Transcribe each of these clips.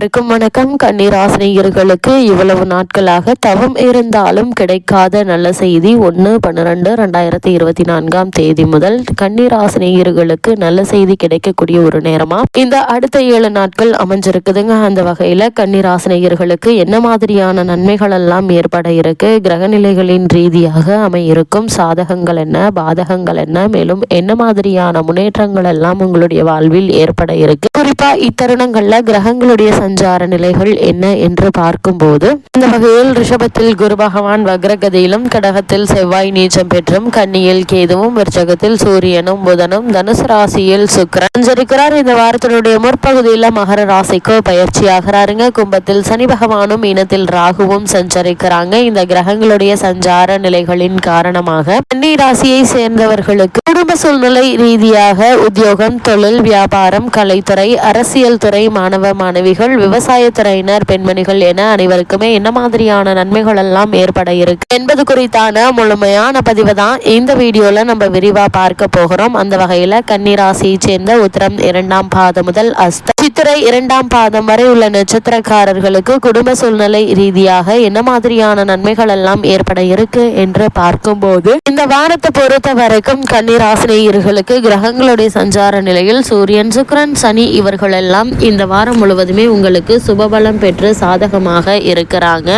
அனைவருக்கும் வணக்கம். கன்னிராசினியர்களுக்கு இவ்வளவு நாட்களாக தவம் இருந்தாலும் கிடைக்காத நல்ல செய்தி ஒன்று பன்னிரெண்டு ரெண்டாயிரத்தி இருபத்தி நான்காம் தேதி முதல் கண்ணீர் ஆசிரியர்களுக்கு நல்ல செய்தி கிடைக்கக்கூடிய ஒரு நேரமா? இந்த அடுத்த ஏழு நாட்கள் அமைஞ்சிருக்குதுங்க. அந்த வகையில கன்னிராசினியர்களுக்கு என்ன மாதிரியான நன்மைகள் எல்லாம் ஏற்பட இருக்கு? கிரகநிலைகளின் ரீதியாக அமையிருக்கும் சாதகங்கள் என்ன? பாதகங்கள் என்ன? மேலும் என்ன மாதிரியான முன்னேற்றங்கள் எல்லாம் உங்களுடைய வாழ்வில் ஏற்பட இருக்கு? குறிப்பா இத்தருணங்கள்ல கிரகங்களுடைய சஞ்சார நிலைகள் என்ன என்று பார்க்கும்போது இந்த வகையில் ரிஷபத்தில் குரு பகவான் வக்ரகதியிலும் கடகத்தில் செவ்வாய் நீச்சம் பெற்றும் கன்னியில் கேதுவும் விருச்சகத்தில் சூரியனும் புதனும் தனுசு ராசியில் சுக்கரன் சஞ்சரிக்கிறார் இந்த வாரத்தினுடைய முற்பகுதியில் மகர ராசிக்கு பயிற்சி ஆகிறாருங்க. கும்பத்தில் சனி பகவானும் இனத்தில் ராகுவும் சஞ்சரிக்கிறாங்க. இந்த கிரகங்களுடைய சஞ்சார நிலைகளின் காரணமாக கன்னி ராசியை சேர்ந்தவர்களுக்கு குடும்ப சூழ்நிலை ரீதியாக உத்தியோகம் தொழில் வியாபாரம் கலைத்துறை அரசியல் துறை மாணவ மாணவிகள் விவசாயத்துறையினர் பெண்மணிகள் என அனைவருக்குமே என்ன மாதிரியான நன்மைகள் எல்லாம் ஏற்பட இருக்கு என்பது குறித்தான முழுமையான பதிவு தான் இந்த வீடியோல நம்ம விரிவா பார்க்க போகிறோம். அந்த வகையில கன்னிராசியை சேர்ந்த உத்தரம் இரண்டாம் பாதம் முதல் அஸ்த சித்திரை இரண்டாம் பாதம் வரை உள்ள நட்சத்திரக்காரர்களுக்கு குடும்ப சூழ்நிலை ரீதியாக என்ன மாதிரியான நன்மைகள் எல்லாம் ஏற்பட இருக்கு என்று பார்க்கும்போது இந்த வாரத்தை பொறுத்த வரைக்கும் கன்னிராசினியர்களுக்கு கிரகங்களுடைய சஞ்சார நிலையில் சூரியன் சுக்கரன் சனி இவர்கள் எல்லாம் இந்த வாரம் முழுவதுமே உங்களுக்கு சுபபலம் பெற்று சாதகமாக இருக்கிறாங்க.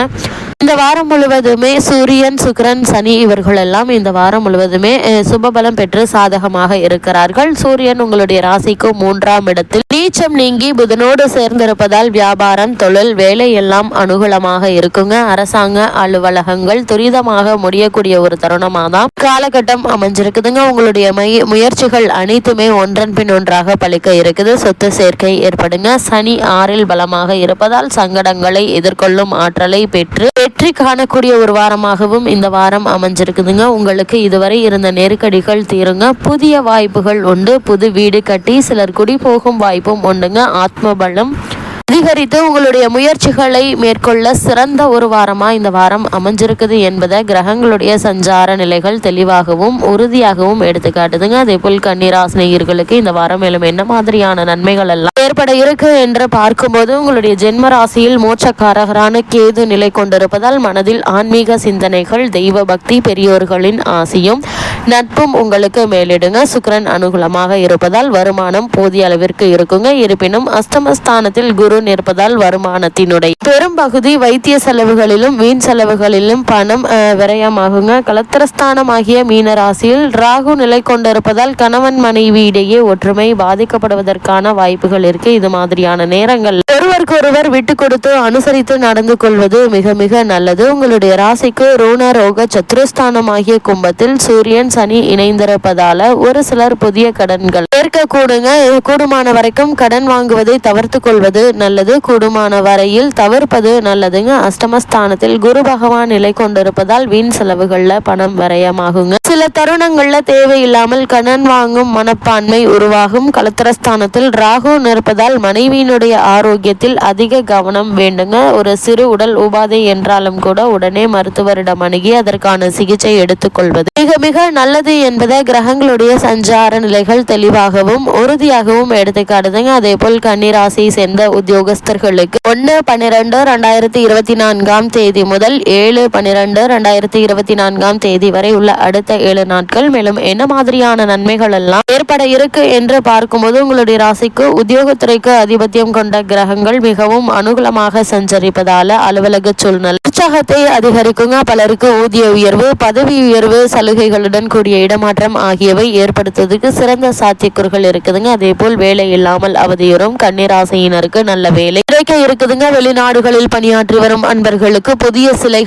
இந்த வாரம் முழுவதுமே சூரியன் சுக்கரன் சனி இவர்கள் எல்லாம் இந்த வாரம் முழுவதுமே சுபபலம் பெற்று சாதகமாக இருக்கிறார்கள். சூரியன் உங்களுடைய ராசிக்கு மூன்றாம் இடத்தில் நீச்சம் நீங்கி புதனோடு சேர்ந்திருப்பதால் வியாபாரம் தொழில் வேலை எல்லாம் அனுகூலமாக இருக்குங்க. அரசாங்க அலுவலகங்கள் துரிதமாக முடியக்கூடிய ஒரு தருணமாக தான் காலகட்டம் அமைஞ்சிருக்குதுங்க. உங்களுடைய முயற்சிகள் அனைத்துமே ஒன்றன் பின் ஒன்றாக பழிக்க இருக்குது. சொத்து சேர்க்கை ஏற்படுங்க. சனி ஆறில் பலமாக இருப்பதால் சங்கடங்களை எதிர்கொள்ளும் ஆற்றலை பெற்று வெற்றி காணக்கூடிய ஒரு வாரமாகவும் இந்த வாரம் அமைஞ்சிருக்குதுங்க. உங்களுக்கு இதுவரை இருந்த நெருக்கடிகள் தீருங்க. புதிய வாய்ப்புகள் உண்டு. புது வீடு கட்டி சிலர் குடி போகும் வாய்ப்பு రూపం ఉండగా ఆత్మబలం அதிகரித்து உங்களுடைய முயற்சிகளை மேற்கொள்ள சிறந்த ஒரு வாரமாக இந்த வாரம் அமைஞ்சிருக்குது என்பதை கிரகங்களுடைய சஞ்சார நிலைகள் தெளிவாகவும் உறுதியாகவும் எடுத்துக்காட்டுதுங்க அதே போல் கன்னிராசினியர்களுக்கு இந்த வாரம் மேலும் என்ன மாதிரியான நன்மைகள் எல்லாம் ஏற்பட இருக்கு என்று பார்க்கும்போது உங்களுடைய ஜென்ம ராசியில் மோட்சக்காரகரான கேது நிலை கொண்டிருப்பதால் மனதில் ஆன்மீக சிந்தனைகள் தெய்வ பக்தி பெரியோர்களின் ஆசையும் நட்பும் உங்களுக்கு மேலிடுங்க. சுக்கரன் அனுகூலமாக இருப்பதால் வருமானம் போதிய அளவிற்கு இருக்குங்க. இருப்பினும் அஸ்தமஸ்தானத்தில் குரு இருப்பதால் வருமானத்தினுடைய பெரும்பகுதி வைத்திய செலவுகளிலும் வீண் செலவுகளிலும் பணம் விரயமாகுங்க. கலத்திரஸ்தானமாகிய மீன ராசியில் ராகு நிலை கொண்டிருப்பதால் கணவன் மனைவி இடையே ஒற்றுமை பாதிக்கப்படுவதற்கான வாய்ப்புகள் இருக்கு. இது மாதிரியான நேரங்கள். ஒருவருக்கு ஒருவர் விட்டு கொடுத்து அனுசரித்து நடந்து கொள்வது மிக மிக நல்லது. உங்களுடைய ராசிக்கு ரோண ரோக சத்துருஸ்தானமாகிய கும்பத்தில் சூரியன் சனி இணைந்திருப்பதால ஒரு சிலர் புதிய கடன்கள் ஏற்க கூடுங்க கூடுமான வரைக்கும் கடன் வாங்குவதை தவிர்த்து கொள்வது நல்லது கூடுமான வரையில் தவிர்ப்பது நல்லதுங்க. அஷ்டமஸ்தானத்தில் குரு பகவான் நிலை கொண்டிருப்பதால் வீண் செலவுகள்ல பணம் வரையமாகுங்க. சில தருணங்கள்ல தேவையில்லாமல் கடன் வாங்கும் மனப்பான்மை உருவாகும். கலத்திரஸ்தானத்தில் ராகு நிற்பதால் மனைவியினுடைய ஆரோக்கியத்தில் அதிக கவனம் வேண்டுங்க. ஒரு சிறு உடல் உபாதை என்றாலும் கூட உடனே மருத்துவரிடம் அணுகி அதற்கான சிகிச்சை எடுத்துக்கொள்வது. மிக மிக நல்லது என்பதை கிரகங்களுடைய சஞ்சார நிலைகள் தெளிவாகவும் உறுதியாகவும் எடுத்துக்காட்டுதுங்க. அதே போல் கன்னிராசியை சேர்ந்த உத்தியோக உத்தியோகஸ்தர்களுக்கு ஒன்று பன்னிரெண்டு ரெண்டாயிரத்தி இருபத்தி நான்காம் தேதி முதல் ஏழு பன்னிரெண்டு ரெண்டாயிரத்தி இருபத்தி நான்காம் தேதி வரை உள்ள அடுத்த ஏழு நாட்கள். மேலும் என்ன மாதிரியான நன்மைகள் எல்லாம் ஏற்பட இருக்கு என்று பார்க்கும்போது உங்களுடைய ராசிக்கு உத்தியோகத்துறைக்கு அதிபத்தியம் கொண்ட கிரகங்கள் மிகவும் அனுகூலமாக சஞ்சரிப்பதால அலுவலக சூழ்நிலை உற்சாகத்தை அதிகரிக்குங்க. பலருக்கு ஊதிய உயர்வு பதவி உயர்வு சலுகைகளுடன் கூடிய இடமாற்றம் ஆகியவை ஏற்படுத்துவதற்கு சிறந்த சாத்தியக்கூறுகள் இருக்குதுங்க. அதே போல் வேலை இல்லாமல் அவதியுறும் கன்னிராசியினருக்கு நல்ல நல்ல வேலை. கிடைக்க இருக்குதுங்க. வெளிநாடுகளில் பணியாற்றி வரும் அன்பர்களுக்கு புதிய சிலை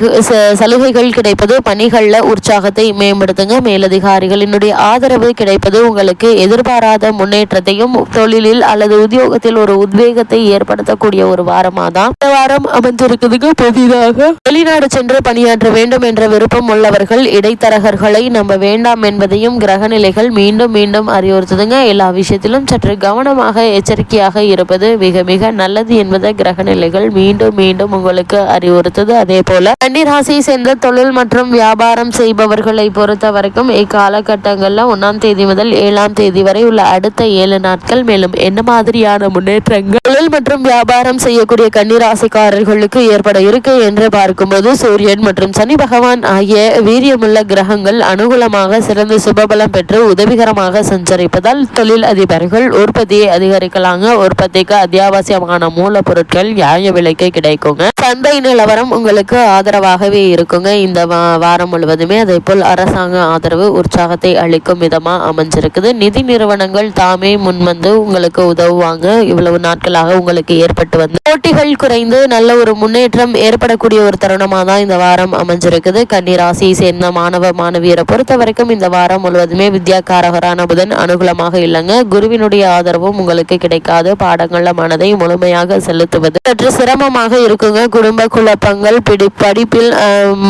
சலுகைகள் கிடைப்பது பணிகள்ல உற்சாகத்தை மேம்படுத்துங்க. மேலதிகாரிகளினுடைய ஆதரவு கிடைப்பது உங்களுக்கு எதிர்பாராத முன்னேற்றத்தையும் தொழிலில் அல்லது உத்தியோகத்தில் ஒரு உத்வேகத்தை ஏற்படுத்தக்கூடிய ஒரு வாரமா தான் இந்த வாரம் அமைஞ்சிருக்குதுங்க புதிதாக வெளிநாடு சென்று பணியாற்ற வேண்டும் என்ற விருப்பம் உள்ளவர்கள் இடைத்தரகர்களை நம்ப வேண்டாம் என்பதையும் கிரகநிலைகள் மீண்டும் மீண்டும் அறிவுறுத்துதுங்க. எல்லா விஷயத்திலும் சற்று கவனமாக எச்சரிக்கையாக இருப்பது மிக மிக நல்லது என்பதை கிரகநிலைகள் மீண்டும் மீண்டும் உங்களுக்கு அறிவுறுத்தது. அதே போல கன்னிராசியை சேர்ந்த தொழில் மற்றும் வியாபாரம் செய்பவர்களை பொறுத்த வரைக்கும் இக்காலகட்டங்களில் ஒன்னாம் தேதி முதல் ஏழாம் தேதி வரை உள்ள அடுத்த ஏழு நாட்கள் மேலும் என்ன மாதிரியான முன்னேற்றங்கள்? தொழில் மற்றும் வியாபாரம் செய்யக்கூடிய கன்னிராசிக்காரர்களுக்கு ஏற்பட இருக்கு என்று பார்க்கும்போது சூரியன் மற்றும் சனி பகவான் ஆகிய வீரியமுள்ள கிரகங்கள் அனுகூலமாக சிறந்த சுபபலம் பெற்று உதவிகரமாக சஞ்சரிப்பதால் தொழில் அதிபர்கள் உற்பத்தியை அதிகரிக்கலாங்க. உற்பத்திக்கு அத்தியாவசியமான மூலப்பொருட்கள் நியாய விலைக்கு கிடைக்குங்க. சந்தை நிலவரம் உங்களுக்கு ஆதரவாகவே இருக்குங்க. இந்த வாரம் முழுவதுமே அதே போல் அரசாங்க ஆதரவு உற்சாகத்தை அளிக்கும் விதமா அமைஞ்சிருக்குது. நிதி நிறுவனங்கள் தாமே முன்வந்து உங்களுக்கு உதவுவாங்க. இவ்வளவு நாட்களாக உங்களுக்கு ஏற்பட்டு வந்து போட்டிகள் குறைந்து நல்ல ஒரு முன்னேற்றம் ஏற்படக்கூடிய ஒரு தருணமாக தான் இந்த வாரம் அமைஞ்சிருக்குது. கன்னிராசியை சேர்ந்த மாணவ மாணவியரை பொறுத்த வரைக்கும் இந்த வாரம் முழுவதுமே வித்யாக்காரகரான புதன் அனுகூலமாக இல்லைங்க. குருவினுடைய ஆதரவும் உங்களுக்கு கிடைக்காது. பாடங்கள்ல மனதை முழுமையாக செலுத்துவது. சற்று சிரமமாக இருக்குங்க. குடும்ப குழப்பங்கள் பிடி படிப்பில்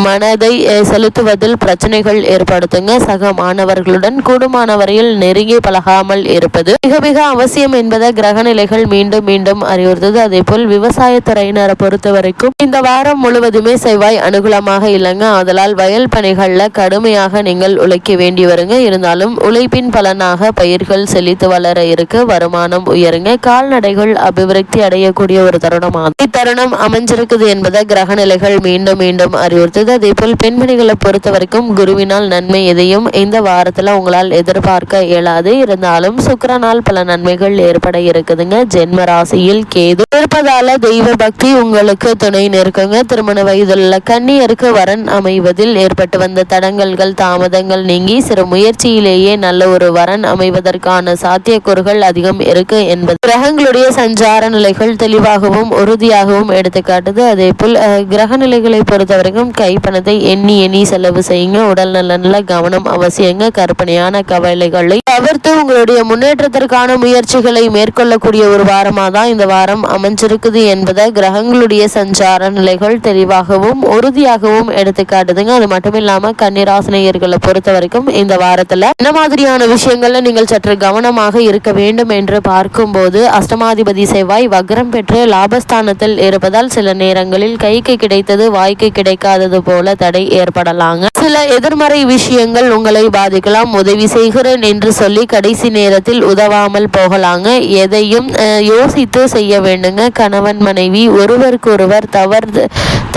மனதை செலுத்துவதில் பிரச்சனைகள் ஏற்படுத்துங்க. சக மாணவர்களுடன் கூடுமான வரையில் நெருங்கி பழகாமல் இருப்பது மிக மிக அவசியம் என்பதை கிரகநிலைகள் மீண்டும் மீண்டும் அறிவுறுத்தது. அதே போல் விவசாயத்துறையினரை பொறுத்த வரைக்கும் இந்த வாரம் முழுவதுமே செவ்வாய் அனுகூலமாக இல்லைங்க. அதனால் வயல் பணிகளில் கடுமையாக நீங்கள் உழைக்க வேண்டி வருங்க. இருந்தாலும் உழைப்பின் பலனாக பயிர்கள் செழித்து வளர இருக்கு. வருமானம் உயருங்க. கால்நடைகள் அபிவிருத்தி அடையக்கூடிய ஒரு தருணமாகும். இத்தருணம் அமைஞ்சிருக்குது என்பதை கிரக நிலைகள் மீண்டும் மீண்டும் அறிவுறுத்தது. அதே போல் பெண்மணிகளை பொறுத்த வரைக்கும் குருவினால் நன்மை எதையும் இந்த வாரத்துல உங்களால் எதிர்பார்க்க இயலாது. இருந்தாலும் சுக்கரனால் பல நன்மைகள் ஏற்பட இருக்குதுங்க. ஜென்ம ராசியில் கேது இருப்பதால தெய்வ பக்தி உங்களுக்கு துணை நிற்குங்க. திருமண வயதுள்ள கன்னியருக்கு வரன் அமைவதில் ஏற்பட்டு வந்த தடங்கல்கள் தாமதங்கள் நீங்கி சிறு முயற்சியிலேயே நல்ல ஒரு வரன் அமைவதற்கான சாத்தியக்கூறுகள் அதிகம் இருக்கு என்பது. கிரகங்களுடைய சஞ்சார நிலை நிலைகள் தெளிவாகவும் உறுதியாகவும் எடுத்துக்காட்டுது. அதே போல் கிரக நிலைகளை பொறுத்தவரைக்கும் கைப்பணத்தை எண்ணி எண்ணி செலவு செய்யுங்க. உடல் நலன்ல கவனம் அவசியங்க. கற்பனையான கவலைகளை தவிர்த்து உங்களுடைய முன்னேற்றத்திற்கான முயற்சிகளை மேற்கொள்ளக்கூடிய ஒரு வாரமாக தான் இந்த வாரம் அமைஞ்சிருக்குது என்பதை கிரகங்களுடைய சஞ்சார நிலைகள் தெளிவாகவும் உறுதியாகவும் எடுத்துக்காட்டுதுங்க. அது மட்டும் இல்லாம கன்னிராசினியர்களை பொறுத்த வரைக்கும் இந்த வாரத்துல என்ன மாதிரியான விஷயங்கள்ல நீங்கள் சற்று கவனமாக இருக்க வேண்டும் என்று பார்க்கும்போது அஷ்டமாதிபதி செவ்வாய் அகரம் பெற்று லாபஸ்தானத்தில் இருப்பதால் சில நேரங்களில் கைக்கு கிடைத்தது வாய்க்கு கிடைக்காதது போல தடை ஏற்படலாங்க. சில எதிர்மறை விஷயங்கள் உங்களை பாதிக்கலாம். உதவி செய்கிறேன் என்று சொல்லி கடைசி நேரத்தில் உதவாமல் போகலாங்க. எதையும் யோசித்து செய்ய வேண்டுங்க. கணவன் மனைவி ஒருவருக்கொருவர் தவறு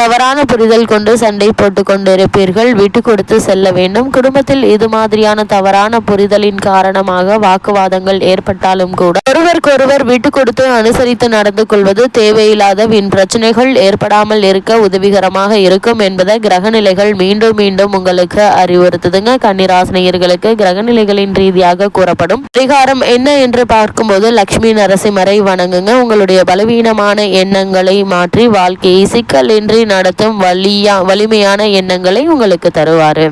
தவறான புரிதல் கொண்டு சண்டை போட்டு கொண்டிருப்பீர்கள். விட்டு கொடுத்து செல்ல வேண்டும். குடும்பத்தில் இது மாதிரியான தவறான புரிதலின் காரணமாக வாக்குவாதங்கள் ஏற்பட்டாலும் கூட ஒருவருக்கொருவர் விட்டு கொடுத்து அனுசரித்து நடந்து கொள்வது தேவையில்லாத வின் பிரச்சனைகள் ஏற்படாமல் இருக்க உதவிகரமாக இருக்கும் என்பதை கிரகநிலைகள் மீண்டும் மீண்டும் உங்களுக்கு அறிவுறுத்துதுங்க. கன்னிராசினியர்களுக்கு கிரகநிலைகளின் ரீதியாக கூறப்படும். பரிகாரம் என்ன என்று பார்க்கும்போது லக்ஷ்மி நரசிம்மரை வணங்குங்க. உங்களுடைய பலவீனமான எண்ணங்களை மாற்றி வாழ்க்கையை சிக்கலின்றி நடத்தும் வலியா வலிமையான எண்ணங்களை உங்களுக்கு தருவாரு.